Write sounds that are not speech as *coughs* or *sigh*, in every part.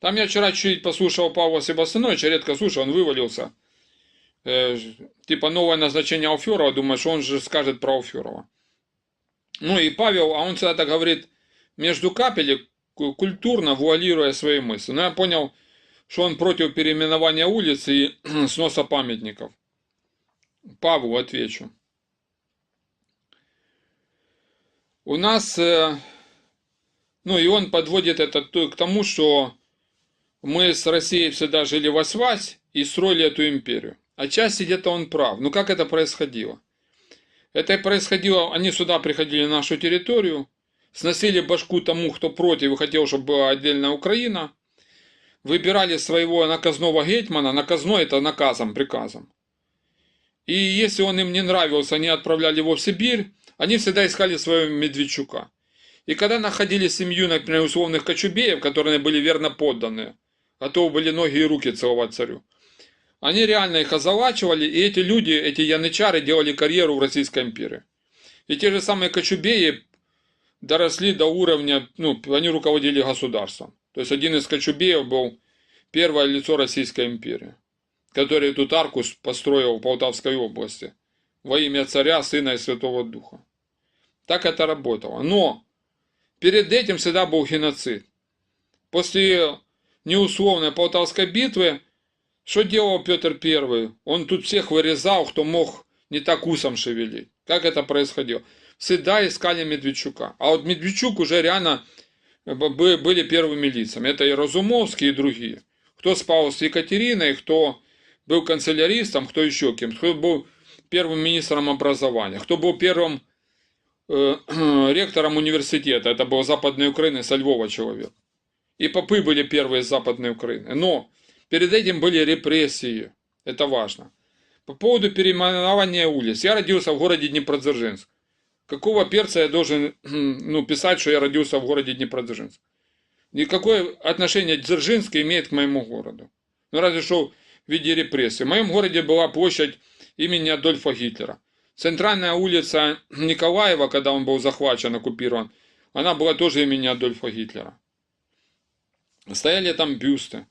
Там я вчера чуть послушал Павла Себастьяновича, редко слушал, он вывалился. Э, типа новое назначение Алферова, думаю, что он же скажет про Алферова. Ну и Павел, а он всегда так говорит, между капелек, ку- культурно вуалируя свои мысли. Но я понял, что он против переименования улиц и *clears throat* сноса памятников. Павлу отвечу. У нас, э, ну и он подводит это то- к тому, что мы с Россией всегда жили в связь и строили эту империю. Отчасти где-то он прав. Но как это происходило? Это происходило, они сюда приходили на нашу территорию, сносили башку тому, кто против и хотел, чтобы была отдельная Украина, выбирали своего наказного гетмана, наказной это наказом, приказом. И если он им не нравился, они отправляли его в Сибирь, они всегда искали своего Медведчука. И когда находили семью, например, условных кочубеев, которые были верно подданные, готовы были ноги и руки целовать царю, они реально их озолачивали, и эти люди, эти янычары делали карьеру в Российской империи. И те же самые кочубеи доросли до уровня, ну, они руководили государством. То есть один из кочубеев был первое лицо Российской империи, который тут арку построил в Полтавской области во имя царя, сына и святого духа. Так это работало. Но перед этим всегда был геноцид. После неусловной Полтавской битвы, что делал Петр Первый? Он тут всех вырезал, кто мог не так усом шевелить. Как это происходило? Всегда искали Медведчука. А вот Медведчук уже реально были первыми лицами. Это и Разумовский, и другие. Кто спал с Екатериной, кто был канцеляристом, кто еще кем, кто был первым министром образования, кто был первым э, *clears throat* ректором университета, это был Западной Украины, со Львова человек. И попы были первые из Западной Украины. Но перед этим были репрессии. Это важно. По поводу переименования улиц. Я родился в городе Днепродзержинск. Какого перца я должен *clears throat* ну, писать, что я родился в городе Днепродзержинск? Никакое отношение Дзержинск имеет к моему городу. Ну, разве что в виде репрессий. В моем городе была площадь имени Адольфа Гитлера. Центральная улица Николаева, когда он был захвачен, оккупирован, она была тоже имени Адольфа Гитлера. Стояли там бюсты.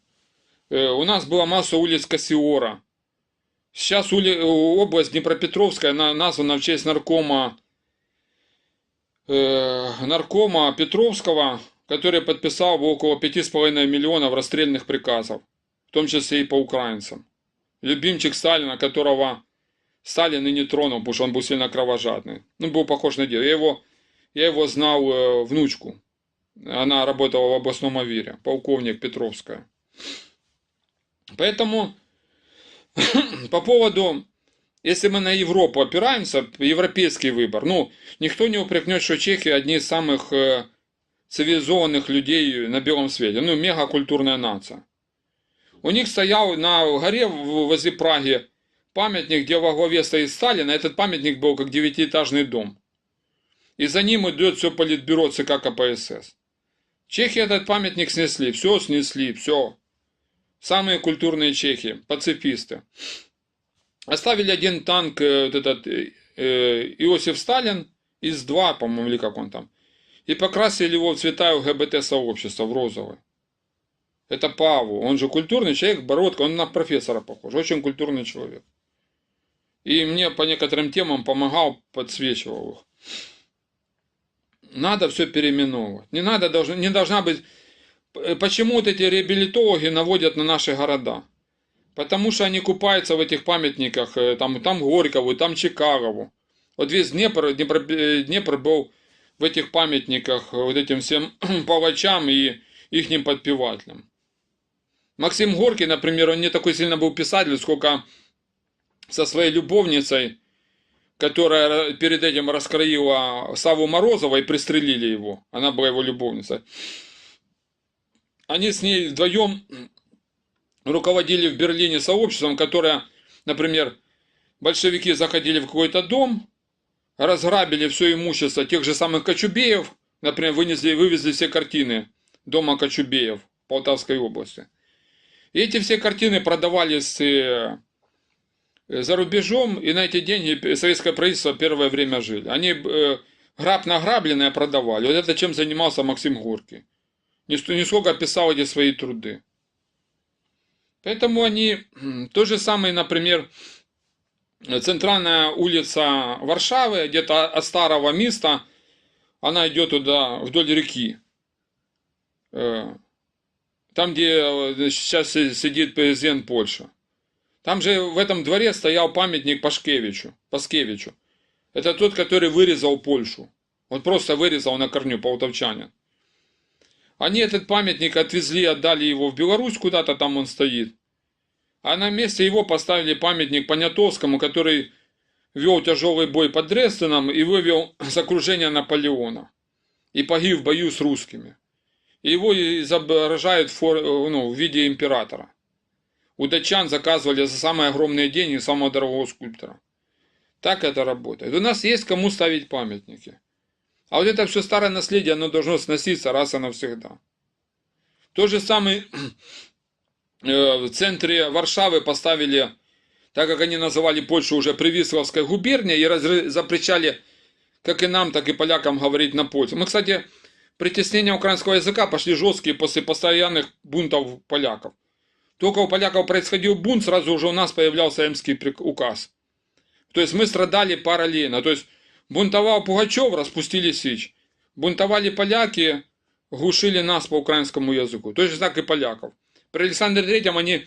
Э, У нас была масса улиц Кассиора. Сейчас ули- область Днепропетровская на- названа в честь наркома, э, наркома Петровского, который подписал около 5,5 миллионов расстрельных приказов, в том числе и по украинцам. Любимчик Сталина, которого Сталин и не тронул, потому что он был сильно кровожадный. Ну, был похож на деда. Я его, я его знал э, внучку. Она работала в областном авире, полковник Петровская. Поэтому *clears throat* по поводу, если мы на Европу опираемся, европейский выбор, ну, никто не упрекнет, что чехи одни из самых э, цивилизованных людей на белом свете. Ну, мегакультурная нация. У них стоял на горе возле Праги памятник, где во главе стоит Сталин, а этот памятник был как девятиэтажный дом. И за ним идет все политбюро ЦК КПСС. Чехи этот памятник снесли, все снесли, все. Самые культурные чехи, пацифисты. Оставили один танк, э, вот этот э, э, Иосиф Сталин, ИС-2, по-моему, или как он там. И покрасили его в цвета ЛГБТ-сообщества, в розовый. Это Паву. Он же культурный человек, бородка, он на профессора похож. Очень культурный человек. И мне по некоторым темам помогал, подсвечивал их. Надо все переименовывать. Не, надо, не должна быть... П- Почему вот эти реабилитологи наводят на наши города? Потому что они купаются в этих памятниках, э, там, там Горькову, там Чикагову. Вот весь Днепр, Днепр, э, Днепр был в этих памятниках э, вот этим всем *clears throat* палачам и ихним подпевателям. Максим Горький, например, он не такой сильно был писатель, сколько со своей любовницей, которая перед этим раскроила Саву Морозова и пристрелили его. Она была его любовницей. Они с ней вдвоем руководили в Берлине сообществом, которое, например, большевики заходили в какой-то дом, разграбили все имущество тех же самых Кочубеев, например, вынесли, вывезли все картины дома Кочубеев в Полтавской области. И эти все картины продавались э, за рубежом, и на эти деньги советское правительство первое время жили. Они э, граб награбленное продавали. Вот это чем занимался Максим Горький. ниск- нисколько описал эти свои труды. Поэтому они, то же самое, например, центральная улица Варшавы, где-то от старого места, она идет туда вдоль реки. Э, Там, где э, сейчас си- сидит президент Польши. Там же в этом дворе стоял памятник Пашкевичу, Паскевичу. Это тот, который вырезал Польшу. Он просто вырезал на корню полтовчанин. Они этот памятник отвезли, отдали его в Беларусь, куда-то там он стоит. А на месте его поставили памятник Понятовскому, который вел тяжелый бой под Дрезденом и вывел *clears throat* с окружения Наполеона. И погиб в бою с русскими. И его изображают в, ну, в виде императора. У датчан заказывали за самые огромные деньги самого дорогого скульптора. Так это работает. У нас есть кому ставить памятники. А вот это все старое наследие, оно должно сноситься раз и навсегда. То же самое *clears throat* э, в центре Варшавы поставили, так как они называли Польшу уже Привисловской губернией, и разры- запрещали как и нам, так и полякам говорить на польском. Мы, кстати, притеснения украинского языка пошли жесткие после постоянных бунтов поляков. Только у поляков происходил бунт, сразу уже у нас появлялся эмский указ. То есть мы страдали параллельно. То есть бунтовал Пугачев, распустили Сич. Бунтовали поляки, глушили нас по украинскому языку. Точно так и поляков. При Александре Третьем они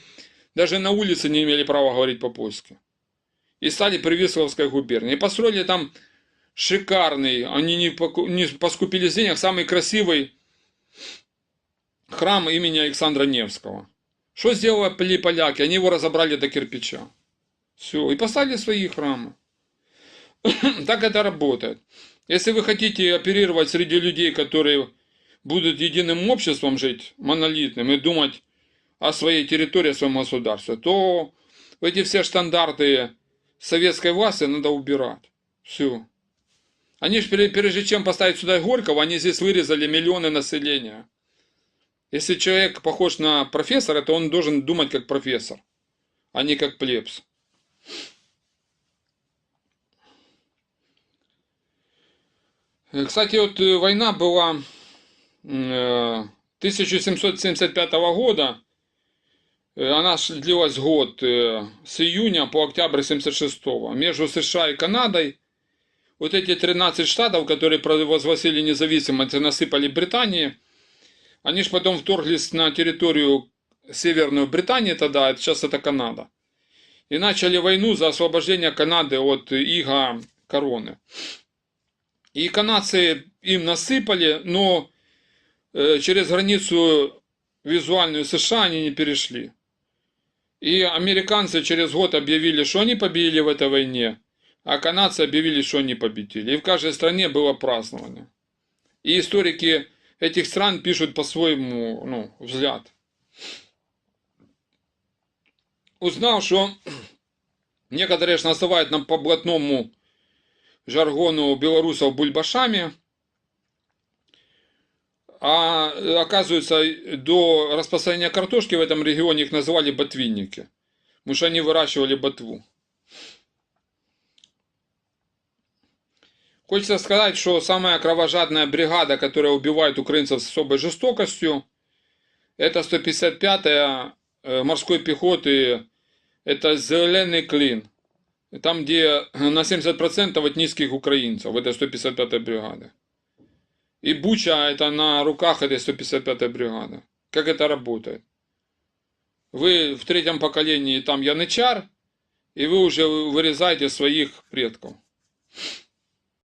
даже на улице не имели права говорить по-польски. И стали Привисловской губернией. И построили там шикарный, они не, не поскупились денег, самый красивый храм имени Александра Невского. Что сделали поляки? Они его разобрали до кирпича. Все. И поставили свои храмы. *coughs* так это работает. Если вы хотите оперировать среди людей, которые будут единым обществом жить, монолитным, и думать о своей территории, о своем государстве, то эти все стандарты советской власти надо убирать. Все. Они же прежде чем поставить сюда Горького, они здесь вырезали миллионы населения. Если человек похож на профессора, то он должен думать как профессор, а не как плебс. Э, Кстати, вот э, война была э, 1775 года, Э, она ш- длилась год с июня по октябрь 76 между США и Канадой. Вот эти 13 штатов, которые провозгласили независимость насыпали Британии, они же потом вторглись на территорию Северную Британии тогда, сейчас это Канада. И начали войну за освобождение Канады от ига короны. И канадцы им насыпали, но э, через границу визуальную США они не перешли. И американцы через год объявили, что они победили в этой войне, а канадцы объявили, что они победили. И в каждой стране было празднование. И историки этих стран пишут по своему ну, взгляд. Узнал, что *clears throat* некоторые ж называют нам по блатному жаргону белорусов бульбашами, а э, оказывается, до распространения картошки в этом регионе их называли ботвинники, потому что они выращивали ботву. Хочется сказать, что самая кровожадная бригада, которая убивает украинцев с особой жестокостью, это 155-я э, морской пехоты, это Зеленый Клин. Там, где на 70% этнических украинцев, в этой 155-й бригаде. И Буча это на руках этой 155-й бригады. Как это работает? Вы в третьем поколении там янычар, и вы уже вырезаете своих предков.